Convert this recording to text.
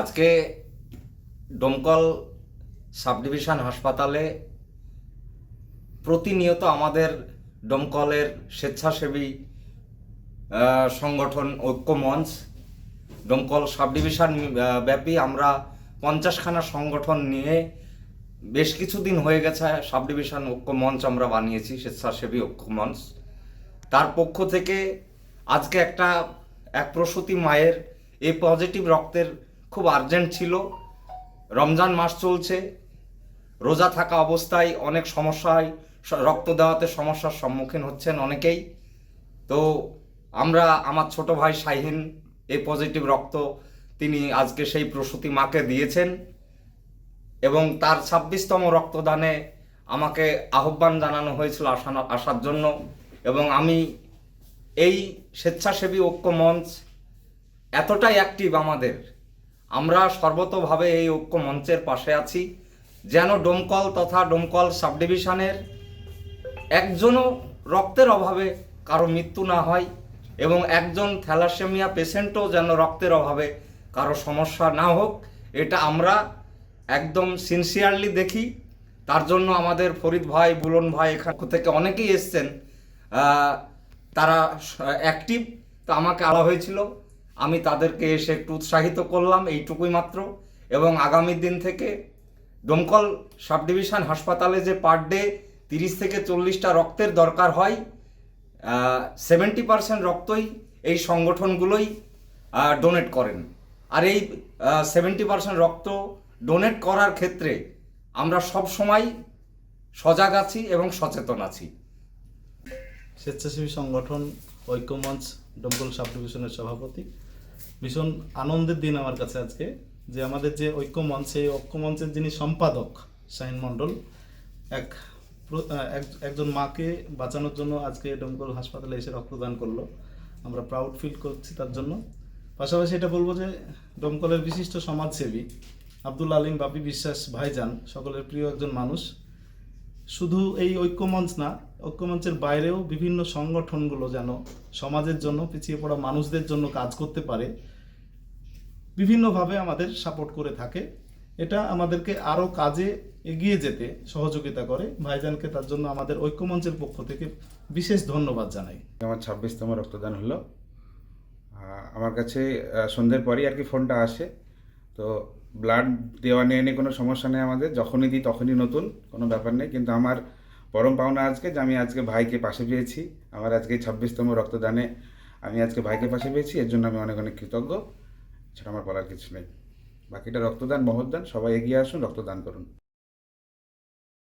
আজকে ডোমকল সাবডিভিশন হাসপাতালে প্রতিনিয়ত আমাদের ডোমকলের স্বেচ্ছাসেবী সংগঠন ঐক্য মঞ্চ ডোমকল সাবডিভিশন ব্যাপী আমরা পঞ্চাশখানা সংগঠন নিয়ে বেশ কিছুদিন হয়ে গেছে সাবডিভিশন ঐক্য মঞ্চ আমরা বানিয়েছি, স্বেচ্ছাসেবী ঐক্য মঞ্চ। তার পক্ষ থেকে আজকে একটা এক প্রসূতি মায়ের এই পজিটিভ রক্তের খুব আর্জেন্ট ছিল। রমজান মাস চলছে। রোজা থাকা অবস্থায় অনেক সমস্যায় রক্ত দেওয়াতে সমস্যার সম্মুখীন হচ্ছেন অনেকেই। তো আমরা, আমার ছোট ভাই শাহিন, এ পজিটিভ রক্ত তিনি আজকে সেই প্রসূতি মাকে দিয়েছেন এবং তার ছাব্বিশতম রক্তদানে আমাকে আহ্বান জানানো হয়েছিল আসা আসার জন্য এবং আমি এই স্বেচ্ছাসেবী ঐক্য মঞ্চ এতটাই অ্যাক্টিভ আমাদের আমরা সর্বতভাবে এই ঐক্য মঞ্চের পাশে আছি। যেন ডোমকল তথা ডোমকল সাবডিভিশনের একজনও রক্তের অভাবে কারও মৃত্যু না হয় এবং একজন থ্যালাসেমিয়া পেশেন্টও যেন রক্তের অভাবে কারও সমস্যা না হোক, এটা আমরা একদম সিনসিয়ারলি দেখি। তার জন্য আমাদের ফরিদ ভাই, বুলন ভাই এখান থেকে অনেকেই এসছেন। তারা অ্যাক্টিভ তো আমাকে আলা হয়েছিল। আমি তাদেরকে এসে একটু উৎসাহিত করলাম এইটুকুই মাত্র। এবং আগামী দিন থেকে ডোমকল সাব ডিভিশন হাসপাতালে যে পার ডে তিরিশ থেকে চল্লিশটা রক্তের দরকার হয় সেভেন্টি পার্সেন্ট রক্তই এই সংগঠনগুলোই ডোনেট করেন। আর এই সেভেন্টি পার্সেন্ট রক্ত ডোনেট করার ক্ষেত্রে আমরা সব সময় সজাগ আছি এবং সচেতন আছি। স্বেচ্ছাসেবী সংগঠন ঐক্যমঞ্চ ডোমকল সাব ডিভিশনের সভাপতি। ভীষণ আনন্দের দিন আমার কাছে আজকে, যে আমাদের যে ঐক্য ঐক্যমঞ্চ সেই ঐক্যমঞ্চের যিনি সম্পাদক শাহিন মণ্ডল, এক এক- একজন মাকে বাঁচানোর জন্য আজকে ডোমকল হাসপাতালে এসে রক্তদান করল। আমরা প্রাউড ফিল করছি তার জন্য। পাশাপাশি এটা বলব যে ডোমকলের বিশিষ্ট সমাজসেবী আব্দুল আলিম বাপি বিশ্বাস ভাইজান, সকলের প্রিয় একজন মানুষ। শুধু এই ঐক্যমঞ্চ না ঐক্যমঞ্চের বাইরেও বিভিন্ন সংগঠনগুলো যেন সমাজের জন্য, পিছিয়ে পড়া মানুষদের জন্য কাজ করতে পারে, বিভিন্নভাবে আমাদের সাপোর্ট করে থাকে। এটা আমাদেরকে আরও কাজে এগিয়ে যেতে সহযোগিতা করে। ভাইজানকে তার জন্য আমাদের ঐক্যমঞ্চের পক্ষ থেকে বিশেষ ধন্যবাদ জানাই। আমার ছাব্বিশতম রক্তদান হলো। আমার কাছে সন্ধ্যের পরেই আর কি ফোনটা আসে। তো ব্লাড দেওয়া নিয়ে নিয়ে কোনো সমস্যা নেই আমাদের। যখনই দিই তখনই নতুন, কোনো ব্যাপার নেই। কিন্তু আমার পরম পাওনা আজকে যে আমি আজকে ভাইকে পাশে পেয়েছি। আমার আজকে ছাব্বিশতম রক্তদানে আমি আজকে ভাইকে পাশে পেয়েছি, এর জন্য আমি অনেক অনেক কৃতজ্ঞ। সেটা আমার বলার কিছু নেই। বাকিটা রক্তদান মহদান সবাই এগিয়ে আসুন, রক্তদান করুন।